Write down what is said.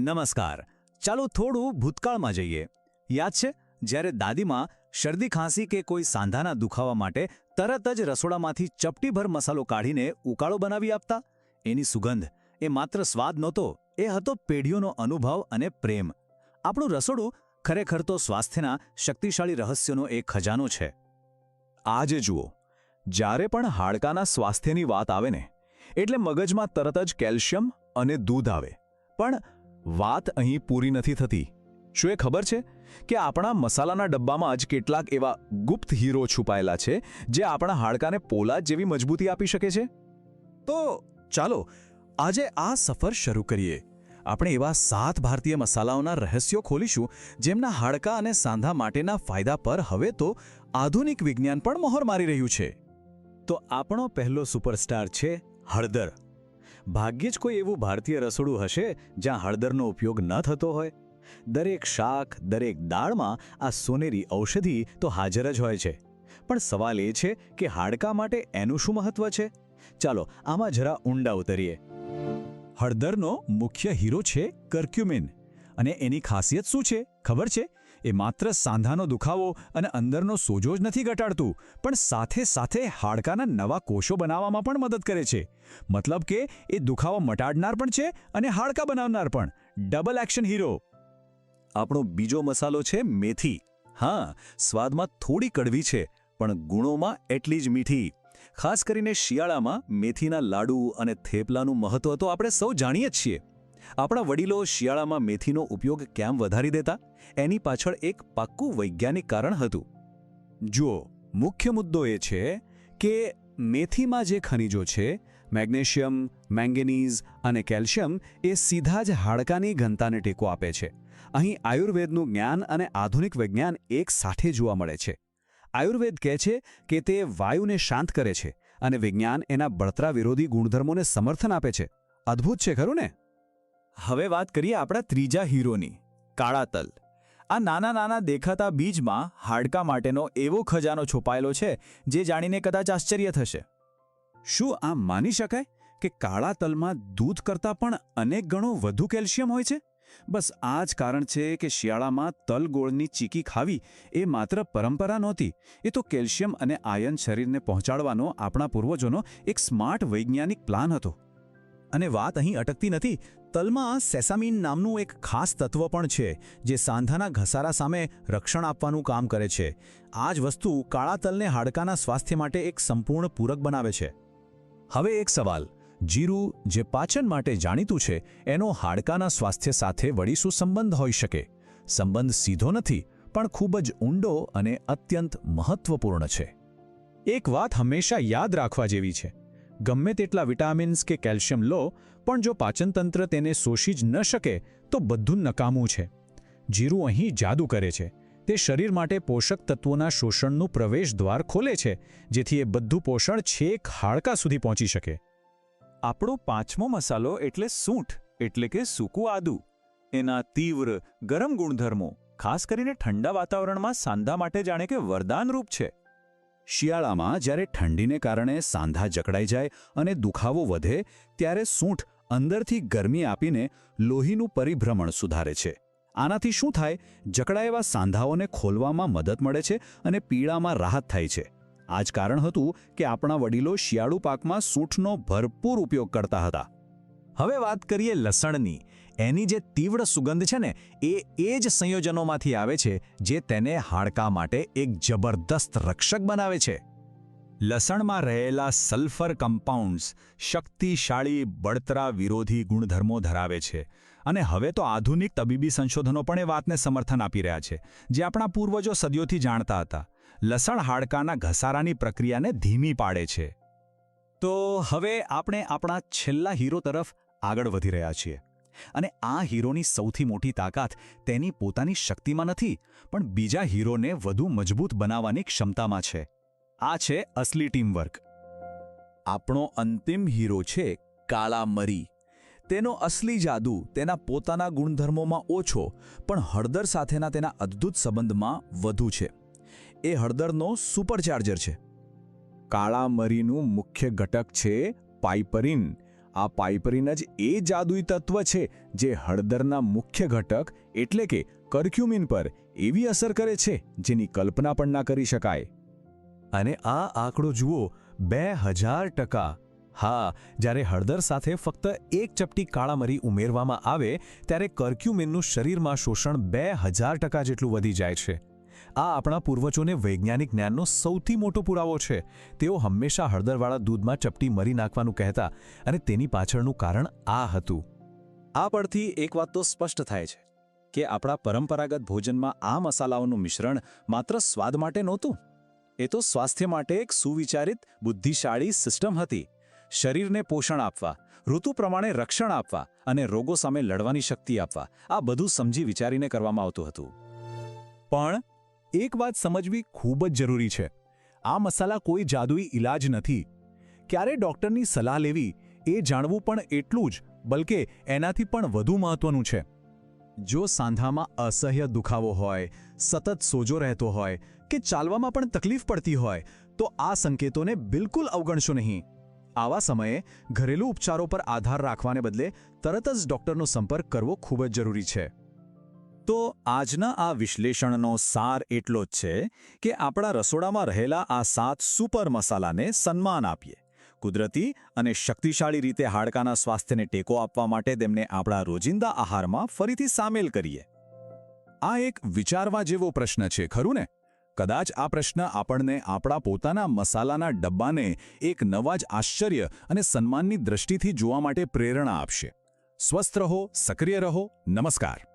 નમસ્કાર. ચાલો થોડું ભૂતકાળમાં જઈએ. યાદ છે, જ્યારે દાદીમાં શરદી ખાંસી કે કોઈ સાંધાના દુખાવા માટે તરત જ રસોડામાંથી ચપટીભર મસાલો કાઢીને ઉકાળો બનાવી આપતા? એની સુગંધ, એ માત્ર સ્વાદ નહોતો, એ હતો પેઢીઓનો અનુભવ અને પ્રેમ. આપણું રસોડું ખરેખર તો સ્વાસ્થ્યના શક્તિશાળી રહસ્યનો એક ખજાનો છે. આજે જુઓ, જ્યારે પણ હાડકાના સ્વાસ્થ્યની વાત આવે ને, એટલે મગજમાં તરત જ કેલ્શિયમ અને દૂધ આવે. પણ વાત અહીં પૂરી નથી થતી. શું એ ખબર છે કે આપણા મસાલાના ડબ્બામાં જ કેટલાક એવા ગુપ્ત હીરો છુપાયેલા છે જે આપણા હાડકાને પોલાદ જેવી મજબૂતી આપી શકે છે? તો ચાલો, આજે આ સફર શરૂ કરીએ. આપણે એવા સાત ભારતીય મસાલાઓના રહસ્યો ખોલીશું જેમના હાડકા અને સાંધા માટેના ફાયદા પર હવે તો આધુનિક વિજ્ઞાન પણ મહોર મારી રહ્યું છે. તો આપણો પહેલો સુપરસ્ટાર છે હળદર. ભાગ્યે જ કોઈ એવું ભારતીય રસોડું હશે જ્યાં હળદરનો ઉપયોગ ન થતો હોય? દરેક શાક, દરેક દાળમાં આ સોનેરી ઔષધિ તો હાજર જ હોય છે. પણ સવાલ એ છે કે હાડકા માટે એનું શું મહત્વ છે? ચાલો, આમાં જરા ઊંડા ઉતરીએ. હળદરનો મુખ્ય હીરો છે કર્ક્યુમિન. અને એની ખાસિયત શું છે? ખબર છે? એ માત્ર સાંધાનો દુખાવો અને અંદરનો સોજો જ નથી ઘટાડતું, પણ સાથે સાથે હાડકાના નવા કોષો બનાવવામાં પણ મદદ કરે છે. મતલબ કે એ દુખાવો મટાડનાર પણ છે અને હાડકા બનાવનાર પણ. ડબલ એક્શન હીરો આપણો બીજો મસાલો છે મેથી. હા, સ્વાદમાં થોડી કડવી છે, પણ ગુણોમાં એટલી જ મીઠી. ખાસ કરીને શિયાળામાં મેથીના લાડુ અને થેપલાનું મહત્વ તો આપણે સૌ જાણીએ જ છીએ. આપણા વડીલો શિયાળામાં મેથીનો ઉપયોગ કેમ વધારી દેતા? એની પાછળ એક પાક્કું વૈજ્ઞાનિક કારણ હતું. જુઓ, મુખ્ય મુદ્દો એ છે કે મેથીમાં જે ખનિજો છે, મેગ્નેશિયમ, મેંગેનીઝ અને કેલ્શિયમ એ સીધા જ હાડકાની ઘનતાને ટેકો આપે છે. અહીં આયુર્વેદનું જ્ઞાન અને આધુનિક વિજ્ઞાન એક સાથે જોવા મળે છે. આયુર્વેદ કહે છે કે તે વાયુને શાંત કરે છે અને વિજ્ઞાન એના બળતરા વિરોધી ગુણધર્મોને સમર્થન આપે છે. અદ્ભુત છે, ખરું ને? હવે વાત કરીએ આપણા ત્રીજા હીરોની કાળા તલ આ નાના નાના દેખાતા બીજમાં હાડકા માટેનો એવો ખજાનો છુપાયેલો છે જે જાણીને કદાચ આશ્ચર્ય થશે. શું આમ માની શકાય કે કાળા તલમાં દૂધ કરતાં પણ અનેક ગણો વધુ કેલ્શિયમ હોય છે? બસ આ જ કારણ છે કે શિયાળામાં તલગોળની ચીકી ખાવી એ માત્ર પરંપરા નહોતી, એ તો કેલ્શિયમ અને આયન શરીરને પહોંચાડવાનો આપણા પૂર્વજોનો એક સ્માર્ટ વૈજ્ઞાનિક પ્લાન હતો. અને વાત અહીં અટકતી નથી તલમાં સેસામીન નામનું એક ખાસ તત્વ પણ છે, જે સાંધાના ઘસારા સામે રક્ષણ આપવાનું કામ કરે છે. આ જ વસ્તુ કાળા તલને હાડકાના સ્વાસ્થ્ય માટે એક સંપૂર્ણ પૂરક બનાવે છે. હવે એક સવાલ. જીરું, જે પાચન માટે જાણીતું છે, એનો હાડકાના સ્વાસ્થ્ય સાથે વળી શું સંબંધ હોઈ શકે? સંબંધ સીધો નથી, પણ ખૂબ જ ઊંડો અને અત્યંત મહત્વપૂર્ણ છે. એક વાત હંમેશા યાદ રાખવા જેવી છે. ગમે તેટલા વિટામિન્સ કે કેલ્શિયમ લો, પણ જો પાચનતંત્ર તેને શોષી જ ન શકે, તો બધું નકામું છે. જીરું અહીં જાદુ કરે છે. તે શરીર માટે પોષક તત્વોના શોષણનું પ્રવેશ દ્વાર ખોલે છે, જેથી એ બધું પોષણ છેક હાડકા સુધી પહોંચી શકે. આપણો પાંચમો મસાલો એટલે સૂંઠ, એટલે કે સૂકું આદુ. એના તીવ્ર, ગરમ ગુણધર્મો, ખાસ કરીને ઠંડા વાતાવરણમાં સાંધા માટે જાણે કે વરદાનરૂપ છે. શિયાળામાં જ્યારે ઠંડીને કારણે સાંધા જકડાઈ જાય અને દુખાવો વધે, ત્યારે સૂંઠ અંદરથી ગરમી આપીને લોહીનું પરિભ્રમણ સુધારે છે. આનાથી શું થાય? જકડાયેલા સાંધાઓને ખોલવામાં મદદ મળે છે અને પીડામાં રાહત થાય છે. આ જ કારણ હતું કે આપણા વડીલો શિયાળુ પાકમાં સૂંઠનો ભરપૂર ઉપયોગ કરતા હતા. હવે વાત કરીએ લસણની. એની જે તીવ્ર સુગંધ છે ને, એ એ જ સંયોજનોમાંથી આવે છે, જે તેને હાડકા માટે એક જબરદસ્ત રક્ષક બનાવે છે. લસણમાં રહેલા સલ્ફર કમ્પાઉન્ડ્સ શક્તિશાળી બળતરા વિરોધી ગુણધર્મો ધરાવે છે અને હવે તો આધુનિક તબીબી સંશોધનો પણ એ વાતને સમર્થન આપી રહ્યા છે, જે આપણા પૂર્વજો સદીઓથી જાણતા હતા. લસણ હાડકાના ઘસારાની પ્રક્રિયાને ધીમી પાડે છે. તો હવે આપણે આપણા છેલ્લા હીરો તરફ આગળ વધી રહ્યા છીએ. અને આ હીરોની સૌથી મોટી તાકાત તેની પોતાની શક્તિમાં નથી, પણ બીજા હીરોને વધુ મજબૂત બનાવવાની ક્ષમતામાં છે. આ છે અસલી ટીમવર્ક. આપણો અંતિમ હીરો છે કાળા મરી તેનો અસલી જાદુ તેના પોતાના ગુણધર્મોમાં ઓછો, પણ હળદર સાથેના તેના અદ્ભુત સંબંધમાં વધુ છે. એ હળદરનો સુપરચાર્જર છે. કાળા મરીનું મુખ્ય ઘટક છે પાઇપરિન. આ પાઇપરીન જ એ જાદુઈ તત્વ છે જે હળદરના મુખ્ય ઘટક, એટલે કે કર્ક્યુમિન પર એવી અસર કરે છે જેની કલ્પના પણ ના કરી શકાય. અને આ આંકડો જુઓ, બે હજાર ટકા. હા, જ્યારે હળદર સાથે ફક્ત એક ચપટી કાળા મરી ઉમેરવામાં આવે, ત્યારે કર્ક્યુમિનનું શરીરમાં શોષણ બે હજાર ટકા જેટલું વધી જાય છે. આ આપણા પૂર્વજોને વૈજ્ઞાનિક જ્ઞાનનો સૌથી મોટો પુરાવો છે. તેઓ હંમેશા હળદરવાળા દૂધમાં ચપટી મરી નાખવાનું કહેતા અને તેની પાછળનું કારણ આ હતું. આ પરથી એક વાત તો સ્પષ્ટ થાય છે કે આપણા પરંપરાગત ભોજનમાં આ મસાલાઓનું મિશ્રણ માત્ર સ્વાદ માટે નહોતું. એ તો સ્વાસ્થ્ય માટે એક સુવિચારિત, બુદ્ધિશાળી સિસ્ટમ હતી. શરીરને પોષણ આપવા, ઋતુ પ્રમાણે રક્ષણ આપવા અને રોગો સામે લડવાની શક્તિ આપવા આ બધું સમજી વિચારીને કરવામાં આવતું હતું. પણ એક વાત સમજવી ખૂબ જ જરૂરી છે. આ મસાલા કોઈ જાદુઈ ઇલાજ નથી. ક્યારે ડૉક્ટરની સલાહ લેવી એ જાણવું પણ એટલું જ, બલકે એનાથી પણ વધુ મહત્વનું છે. જો સાંધામાં અસહ્ય દુખાવો હોય, સતત સોજો રહેતો હોય કે ચાલવામાં પણ તકલીફ પડતી હોય, તો આ સંકેતોને બિલકુલ અવગણશો નહીં. આવા સમયે ઘરેલું ઉપચારો પર આધાર રાખવાને બદલે તરત જ ડૉક્ટરનો સંપર્ક કરવો ખૂબ જ જરૂરી છે. તો આજના આ વિશ્લેષણનો સાર એટલો જ છે કે આપણા રસોડામાં રહેલા આ સાત સુપર મસાલાને સન્માન આપીએ. કુદરતી અને શક્તિશાળી રીતે હાડકાના સ્વાસ્થ્યને ટેકો આપવા માટે તેમને આપણા રોજિંદા આહારમાં ફરીથી સામેલ કરીએ. આ એક વિચારવા જેવો પ્રશ્ન છે, ખરું ને? કદાચ આ પ્રશ્ન આપણને આપણા પોતાના મસાલાના ડબ્બાને એક નવા જ આશ્ચર્ય અને સન્માનની દ્રષ્ટિથી જોવા માટે પ્રેરણા આપશે. સ્વસ્થ રહો, સક્રિય રહો, નમસ્કાર.